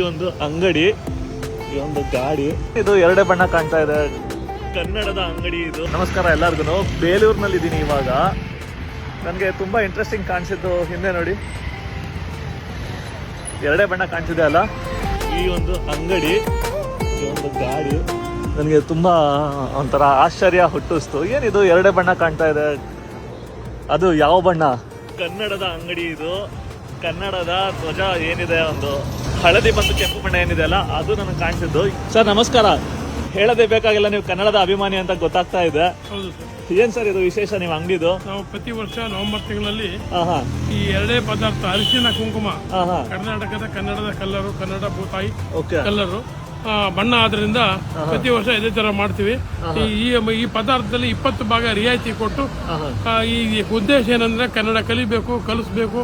ಒಂದು ಅಂಗಡಿ ಈ ಒಂದು ಗಾಡಿ. ಇದು ಎರಡೇ ಬಣ್ಣ ಕಾಣ್ತಾ ಇದೆ. ಕನ್ನಡದ ಅಂಗಡಿ ಇದು. ನಮಸ್ಕಾರ ಎಲ್ಲರಿಗೂ ಬೇಲೂರಿನಲ್ಲಿ ಇದ್ದೀನಿ ಇವಾಗ. ನನಗೆ ತುಂಬಾ ಇಂಟ್ರೆಸ್ಟಿಂಗ್ ಕಾಣಿಸಿದ್ದು ಹಿಂದೆ ನೋಡಿ. ಎರಡೇ ಬಣ್ಣ ಕಾಣಿಸಿದೆ ಅಲ್ಲ? ಈ ಒಂದು ಅಂಗಡಿ ಈ ಒಂದು ಗಾಡಿ. ನನಗೆ ತುಂಬ ಒಂಥರ ಆಶ್ಚರ್ಯ ಹುಟ್ಟಿಸ್ತು. ಏನಿದು? ಎರಡೇ ಬಣ್ಣ ಕಾಣ್ತಾ ಇದೆ. ಅದು ಯಾವ ಬಣ್ಣ? ಕನ್ನಡದ ಅಂಗಡಿ ಇದು. ಕನ್ನಡದ ಧ್ವಜ ಏನಿದೆ ಒಂದು? ಹಳದಿ ಮತ್ತು ಕೆಂಪು ಬಣ್ಣ ಏನಿದೆ ಅಲ್ಲ ಅದು ನನಗೆ ಕಾಣಿಸಿದ್ದು. ಸರ್ ನಮಸ್ಕಾರ. ಹೇಳದೇ ಬೇಕಾಗಿಲ್ಲ ನೀವು ಕನ್ನಡದ ಅಭಿಮಾನಿ ಅಂತ ಗೊತ್ತಾಗ್ತಾ ಇದೆ. ಹೌದು ಸರ್. ಏನ್ ಸರ್ ಇದು ವಿಶೇಷ ನೀವು ಅಂಗಡಿದು? ನಾವು ಪ್ರತಿ ವರ್ಷ ನವೆಂಬರ್ ತಿಂಗಳಲ್ಲಿ ಹಾ ಹಾ. ಈ ಎರಡೇ ಪದಾರ್ಥ ಅರಿಶಿನ ಕುಂಕುಮ ಹಾ ಹಾ. ಕರ್ನಾಟಕದ ಕನ್ನಡದ ಕಲ್ಲರು ಕನ್ನಡ ಭೂತಾಯಿ ಓಕೆ. ಕಲ್ಲರು ಬಣ್ಣ ಆದ್ರಿಂದ ಪ್ರತಿ ವರ್ಷ ಇದೇ ತರ ಮಾಡ್ತೀವಿ. ಈ- ಈ ಪದಾರ್ಥದಲ್ಲಿ ಇಪ್ಪತ್ತು ಭಾಗ ರಿಯಾಯಿತಿ ಕೊಟ್ಟು ಈ ಉದ್ದೇಶ ಏನಂದ್ರೆ ಕನ್ನಡ ಕಲಿಬೇಕು ಕಲಿಸ್ಬೇಕು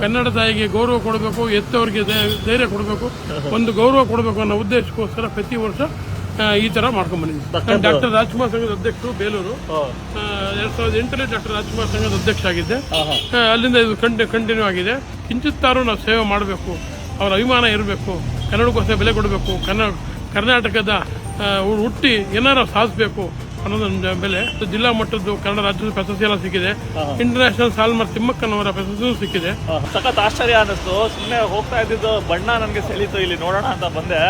ಕನ್ನಡ ತಾಯಿಗೆ ಗೌರವ ಕೊಡಬೇಕು ಎತ್ತವರಿಗೆ ಧೈರ್ಯ ಕೊಡಬೇಕು ಒಂದು ಗೌರವ ಕೊಡಬೇಕು ಅನ್ನೋ ಉದ್ದೇಶಕ್ಕೋಸ್ಕರ ಪ್ರತಿ ವರ್ಷ ಈ ತರ ಮಾಡ್ಕೊಂಡ್ ಬಂದಿದ್ದೀವಿ. ಡಾಕ್ಟರ್ ರಾಜ್ಕುಮಾರ್ ಸಂಘದ ಅಧ್ಯಕ್ಷರು ಬೇಲೂರು. ಎರಡ್ ಸಾವಿರದ ಎಂಟರಲ್ಲಿ ಡಾಕ್ಟರ್ ರಾಜ್ಕುಮಾರ್ ಸಂಘದ ಅಧ್ಯಕ್ಷ ಆಗಿದ್ದೆ. ಅಲ್ಲಿಂದ ಇದು ಕಂಟಿ ಕಂಟಿನ್ಯೂ ಆಗಿದೆ. ಕಿಂಚಿತ್ತಾರು ನಾವು ಸೇವೆ ಮಾಡಬೇಕು. ಅವರ ಅಭಿಮಾನ ಇರಬೇಕು. ಕನ್ನಡಕ್ಕೋಸ್ಕರ ಬೆಲೆ ಕೊಡಬೇಕು. ಕನ್ನಡ ಕರ್ನಾಟಕದ ಹುಟ್ಟಿ ಏನಾರ ಸಾಧಿಸಬೇಕು ಅನ್ನೋದೊಂದು ಬೆಲೆ. ಜಿಲ್ಲಾ ಮಟ್ಟದ್ದು ಕನ್ನಡ ರಾಜ್ಯದ ಪ್ರಶಸ್ತಿ ಎಲ್ಲ ಸಿಕ್ಕಿದೆ. ಇಂಟರ್ನ್ಯಾಷನಲ್ ಸಾಲ್ಮರ್ ತಿಮ್ಮಕ್ಕನವರ ಪ್ರಶಸ್ತಿ ಸಿಕ್ಕಿದೆ. ಸಖತ್ ಆಶ್ಚರ್ಯ ಅನ್ನಿಸ್ತು ಸುಮ್ಮನೆ ಹೋಗ್ತಾ ಇದ್ದಿದ್ದು ಬಣ್ಣ ನನಗೆ ಸೆಳೀತು. ಇಲ್ಲಿ ನೋಡೋಣ ಅಂತ ಬಂದೆ.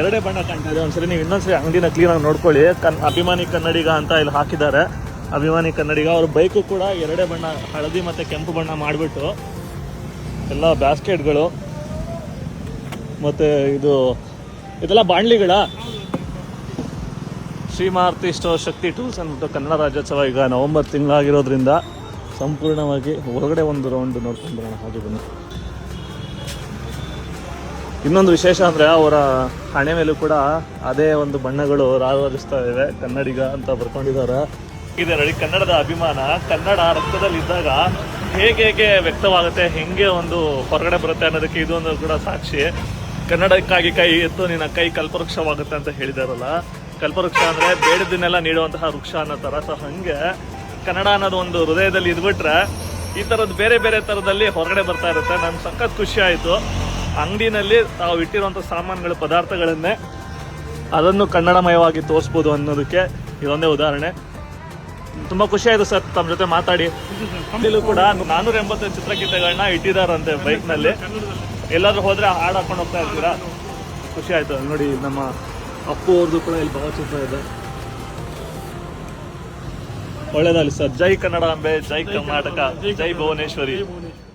ಎರಡೇ ಬಣ್ಣ ಕಾಣ್ತಾ ಇದೆ. ಒಂದ್ಸರಿ ನೀವು ಇನ್ನೊಂದ್ಸರಿ ಅಂಗಡಿನ ಕ್ಲೀನಾಗಿ ನೋಡ್ಕೊಳ್ಳಿ. ಕನ್ ಅಭಿಮಾನಿ ಕನ್ನಡಿಗ ಅಂತ ಇಲ್ಲಿ ಹಾಕಿದ್ದಾರೆ. ಅಭಿಮಾನಿ ಕನ್ನಡಿಗ. ಅವ್ರ ಬೈಕು ಕೂಡ ಎರಡೇ ಬಣ್ಣ ಹಳದಿ ಮತ್ತೆ ಕೆಂಪು ಬಣ್ಣ ಮಾಡಿಬಿಟ್ಟು ಎಲ್ಲ ಬ್ಯಾಸ್ಕೆಟ್ಗಳು ಮತ್ತೆ ಇದು ಇದೆಲ್ಲ ಬಾಣ್ಲಿಗಳ? ಶ್ರೀಮಾರ್ತಿ ಸ್ಟೋರ್ ಶಕ್ತಿ ಟೂಲ್ಸ್ ಅಂದ್ಬಿಟ್ಟು ಕನ್ನಡ ರಾಜ್ಯೋತ್ಸವ ಈಗ ನವೆಂಬರ್ ತಿಂಗಳಾಗಿರೋದ್ರಿಂದ ಸಂಪೂರ್ಣವಾಗಿ ಹೊರಗಡೆ ಒಂದು ರೌಂಡ್ ನೋಡ್ಕೊಂಡು ಬರೋಣ ಹಾಗೆ ಬನ್ನಿ. ಇನ್ನೊಂದು ವಿಶೇಷ ಅಂದರೆ ಅವರ ಹಣೆ ಮೇಲೂ ಕೂಡ ಅದೇ ಒಂದು ಬಣ್ಣಗಳು ರಾರಾಜಿಸ್ತಾ ಇವೆ ಕನ್ನಡಿಗ ಅಂತ ಬರ್ಕೊಂಡಿದ್ದಾರೆ. ಇದೆ ನೋಡಿ ಕನ್ನಡದ ಅಭಿಮಾನ. ಕನ್ನಡ ರಕ್ತದಲ್ಲಿದ್ದಾಗ ಹೇಗೆ ಹೇಗೆ ವ್ಯಕ್ತವಾಗುತ್ತೆ ಹೆಂಗೆ ಒಂದು ಹೊರಗಡೆ ಬರುತ್ತೆ ಅನ್ನೋದಕ್ಕೆ ಇದೊಂದು ಕೂಡ ಸಾಕ್ಷಿ. ಕನ್ನಡಕ್ಕಾಗಿ ಕೈ ಎತ್ತು, ನಿನ್ನ ಕೈ ಕಲ್ಪವೃಕ್ಷವಾಗುತ್ತೆ ಅಂತ ಹೇಳಿದಾರಲ್ಲ. ಕಲ್ಪವೃಕ್ಷ ಅಂದರೆ ಬೇಡದನ್ನೆಲ್ಲ ನೀಡುವಂತಹ ವೃಕ್ಷ ಅನ್ನೋ ಥರ ಸೊ ಹಾಗೆ ಕನ್ನಡ ಅನ್ನೋದು ಒಂದು ಹೃದಯದಲ್ಲಿ ಇದ್ಬಿಟ್ರೆ ಈ ಥರದ್ದು ಬೇರೆ ಬೇರೆ ಥರದಲ್ಲಿ ಹೊರಗಡೆ ಬರ್ತಾ ಇರುತ್ತೆ. ನನ್ ಸಖತ್ ಖುಷಿ ಆಯಿತು. ಅಂಗಡಿನಲ್ಲಿ ತಾವು ಇಟ್ಟಿರುವಂಥ ಸಾಮಾನುಗಳ, ಪದಾರ್ಥಗಳನ್ನೇ ಅದನ್ನು ಕನ್ನಡಮಯವಾಗಿ ತೋರಿಸ್ಬೋದು ಅನ್ನೋದಕ್ಕೆ ಇದೊಂದೇ ಉದಾಹರಣೆ. ತುಂಬ ಖುಷಿ ಆಯಿತು ಸರ್ ತಮ್ಮ ಜೊತೆ ಮಾತಾಡಿ. ಕೂಡ ನಾನೂರ ಎಂಬತ್ತು ಚಿತ್ರಗೀತೆಗಳನ್ನ ಇಟ್ಟಿದಾರಂತೆ ಬೈಕ್ನಲ್ಲಿ ಎಲ್ಲಾದ್ರೂ ಹೋದ್ರೆ ಹಾಡು ಹಾಕೊಂಡು ಹೋಗ್ತಾ ಇರ್ತೀರಾ? ಖುಷಿ ಆಯ್ತು. ನೋಡಿ ನಮ್ಮ ಅಪ್ಪು ಅವ್ರದ್ದು ಕೂಡ ಇಲ್ಲಿ ಭಾವಚಿತ್ರ ಇದೆ. ಒಳ್ಳೇದಲ್ಲಿ ಸರ್. ಜೈ ಕನ್ನಡ ಅಂಬೆ ಜೈ ಕರ್ನಾಟಕ ಜೈ ಭುವನೇಶ್ವರಿ. ಭುವನೇಶ್ವರಿ.